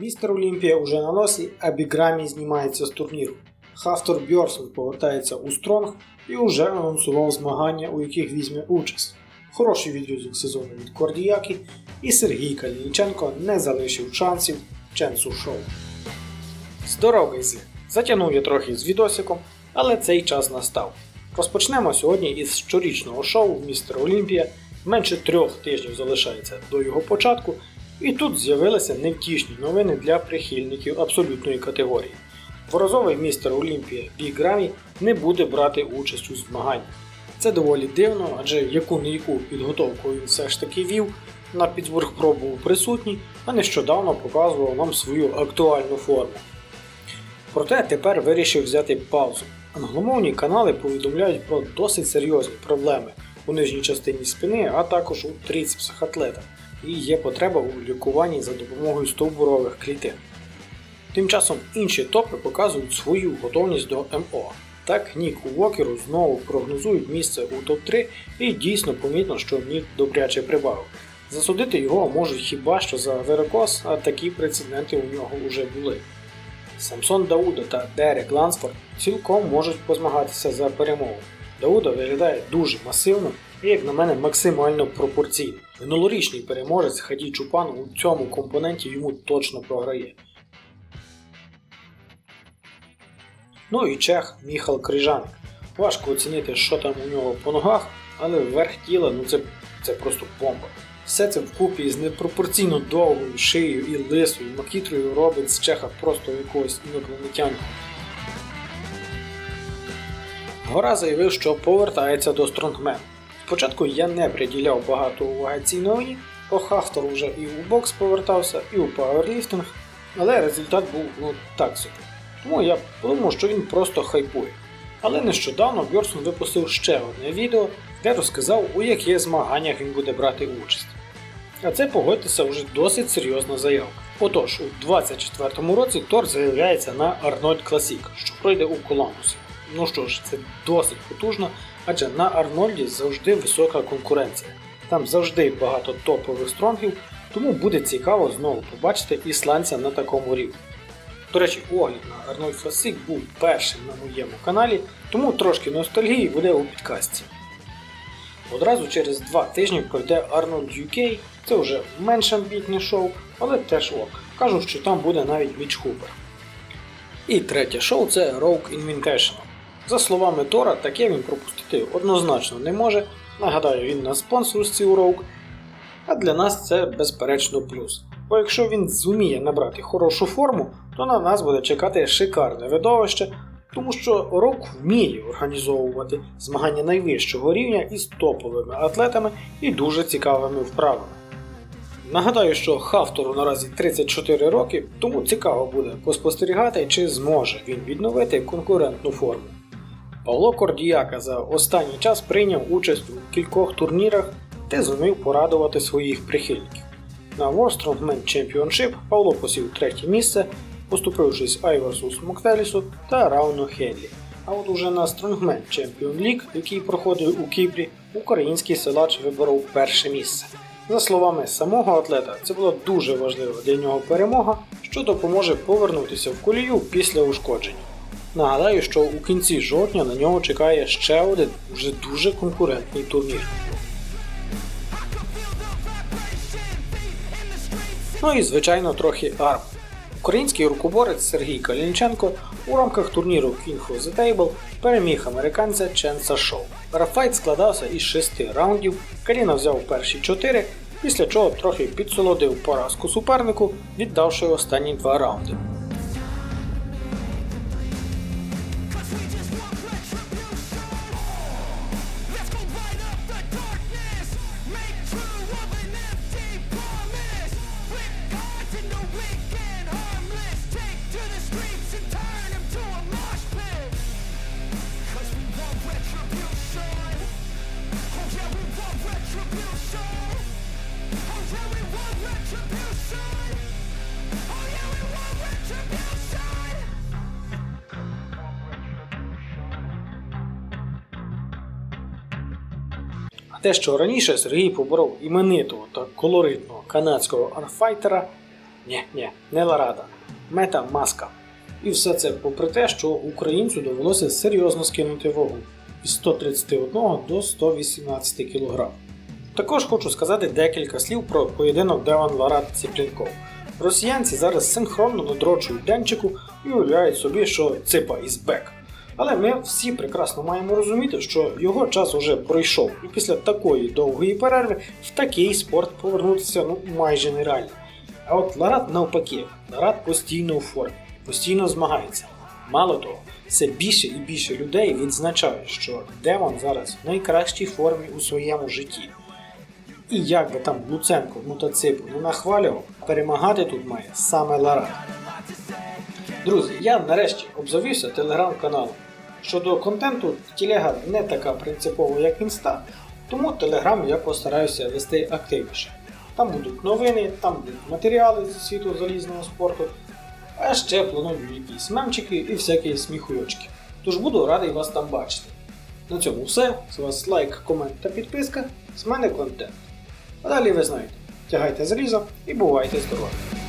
Містер Олімпія уже на носі, а Біграмі знімається з турніру. Хафтор Бьорсон повертається у Стронг і уже анонсував змагання, у яких візьме участь. Хороший відрізок сезону від Кордіяки, і Сергій Калініченко не залишив шансів Ченсу Шоу. Здорово, Ізі! Затягнув я трохи з відосиком, але цей час настав. Розпочнемо сьогодні із щорічного шоу Містер Олімпія. Менше трьох тижнів залишається до його початку, і тут з'явилися невтішні новини для прихильників абсолютної категорії. Дворазовий містер Олімпія Бі Грамі не буде брати участь у змаганнях. Це доволі дивно, адже яку не яку підготовку він все ж таки вів, на Пітсбург Про був присутній, а нещодавно показував нам свою актуальну форму. Проте тепер вирішив взяти паузу. Англомовні канали повідомляють про досить серйозні проблеми у нижній частині спини, а також у трицепсах атлета, і є потреба у лікуванні за допомогою стовбурових клітин. Тим часом інші топи показують свою готовність до МО. Так, Нік Уокеру знову прогнозують місце у топ-3 і дійсно помітно, що Нік добряче прибавив. Засудити його можуть хіба що за верикоз, а такі прецеденти у нього вже були. Самсон Дауда та Дерек Лансфорд цілком можуть позмагатися за перемогу. Дауда виглядає дуже масивно і, як на мене, максимально пропорційно. Минулорічний переможець Хаді Чупан у цьому компоненті йому точно програє. Ну і чех Міхал Крижаник. Важко оцінити, що там у нього по ногах, але верх тіла ну це, це просто бомба. Все це вкупі з непропорційно довгою шиєю і лисою макітрою робить з чеха просто якогось інопланетянку. Гора заявив, що повертається до Стронгмен. Спочатку я не приділяв багато уваги цій новині, по Хафтор вже і у бокс повертався, і у пауерліфтинг, але результат був ну так собі. Тому я подумав, що він просто хайпує. Але нещодавно Бьорсон випустив ще одне відео, де розказав, у яких змаганнях він буде брати участь. А це погодьтеся вже досить серйозна заявка. Отож, у 2024 році Тор заявляється на Арнольд Класік, що пройде у Коламбусі. Ну що ж, це досить потужно, адже на Арнольді завжди висока конкуренція. Там завжди багато топових стронгів, тому буде цікаво знову побачити ісландця на такому рівні. До речі, огляд на Арнольд Класик був першим на моєму каналі, тому трошки ностальгії буде у підкасті. Одразу через два тижні пройде Arnold UK, це вже менш амбітне шоу, але теж ок. Кажуть, що там буде навіть Міч Хупер. І третє шоу це Rogue Invitational. За словами Тора, таке він пропустити однозначно не може. Нагадаю, він на спонсорстві у Rogue. А для нас це безперечно плюс. Бо якщо він зуміє набрати хорошу форму, то на нас буде чекати шикарне видовище, тому що Рок вміє організовувати змагання найвищого рівня із топовими атлетами і дуже цікавими вправами. Нагадаю, що Хафтору наразі 34 роки, тому цікаво буде поспостерігати, чи зможе він відновити конкурентну форму. Павло Кордіяка за останній час прийняв участь у кількох турнірах та зумів порадувати своїх прихильників. На World Strongman Championship Павло посів третє місце, поступившись Айверсу Смоктелісу та Рауну Хедлі. А от уже на Strongman Champion League, який проходив у Кіпрі, український силач виборов перше місце. За словами самого атлета, це була дуже важлива для нього перемога, що допоможе повернутися в колію після ушкодження. Нагадаю, що у кінці жовтня на нього чекає ще один вже дуже конкурентний турнір. Ну і звичайно трохи арм. Український рукоборець Сергій Калінченко у рамках турніру King of the Table переміг американця Ченса Шоу. Рафайт складався із шести раундів, Каліна взяв перші чотири, після чого трохи підсолодив поразку супернику, віддавши останні два раунди. Те, що раніше Сергій поборов іменитого та колоритного канадського арфайтера, Ні, ні, не Ларада, мета маска. І все це попри те, що українцю довелося серйозно скинути вагу із 131 до 118 кг. Також хочу сказати декілька слів про поєдинок Деван Ларат Ціплінков. Росіянці зараз синхронно додрочують денчику і уявляють собі, що ципа із бек. Але ми всі прекрасно маємо розуміти, що його час уже пройшов, і після такої довгої перерви в такий спорт повернутися ну майже нереально. А от Ларат навпаки, Ларат постійно у формі, постійно змагається. Мало того, все більше і більше людей відзначають, що Демон зараз в найкращій формі у своєму житті. І як би там Луценко мотоцикл не нахвалював, перемагати тут має саме Ларат. Друзі, я нарешті обзавівся телеграм-каналом. Щодо контенту, телега не така принципова, як інста, тому телеграм я постараюся вести активніше. Там будуть новини, там будуть матеріали зі світу залізного спорту, а ще планую якісь мемчики і всякі сміхуйочки. Тож буду радий вас там бачити. На цьому все. З вас лайк, комент та підписка. З мене контент. А далі ви знаєте, тягайте залізо і бувайте здорові!